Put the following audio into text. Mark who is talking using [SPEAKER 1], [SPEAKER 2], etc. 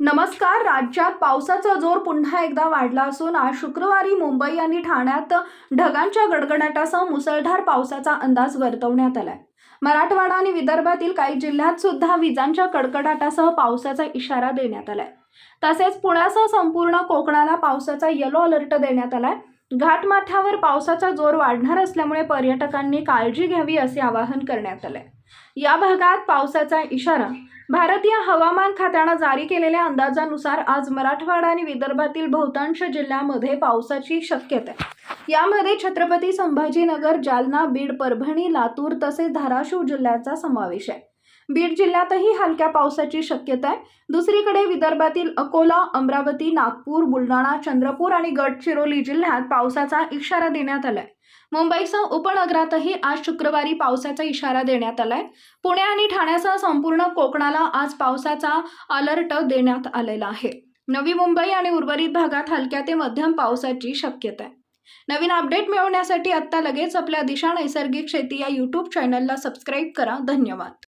[SPEAKER 1] नमस्कार राज्यात पावसाचा जोर पुन्हा एकदा वाढला असून आज शुक्रवारी मुंबई आणि ठाण्यात ढगांच्या गडगडाटासह मुसळधार पावसाचा अंदाज वर्तवण्यात आलाय. मराठवाडा आणि विदर्भातील काही जिल्ह्यात सुद्धा विजांच्या कडकडाटासह पावसाचा इशारा देण्यात आलाय. तसेच पुण्यासह संपूर्ण कोकणाला पावसाचा येलो अलर्ट देण्यात आलाय. घाटमाथ्यावर पावसाचा जोर वाढणार असल्यामुळे पर्यटकांनी काळजी घ्यावी असे आवाहन करण्यात आलंय. या भागात पावसाचा इशारा. भारतीय हवामान खात्यानं जारी केलेल्या अंदाजानुसार आज मराठवाडा आणि विदर्भातील बहुतांश जिल्ह्यामध्ये पावसाची शक्यता आहे. यामध्ये छत्रपती संभाजीनगर जालना बीड परभणी लातूर तसेच धाराशिव जिल्ह्याचा समावेश आहे. बीड जिल्ह्यातही हलक्या पावसाची शक्यता आहे. दुसरीकडे विदर्भातील अकोला अमरावती नागपूर बुलढाणा चंद्रपूर आणि गडचिरोली जिल्ह्यात पावसाचा इशारा देण्यात आलाय. मुंबईसह उपनगरातही आज शुक्रवारी पावसाचा इशारा देण्यात आलाय. पुणे आणि ठाण्यासह संपूर्ण कोकणाला आज पावसाचा अलर्ट देण्यात आलेला आहे. नवी मुंबई आणि उर्वरित भागात हलक्या ते मध्यम पावसाची शक्यता आहे. नवीन अपडेट मिळवण्यासाठी आत्ता लगेच आपल्या दिशा नैसर्गिक शेती या यूट्यूब चॅनलला सबस्क्राईब करा. धन्यवाद.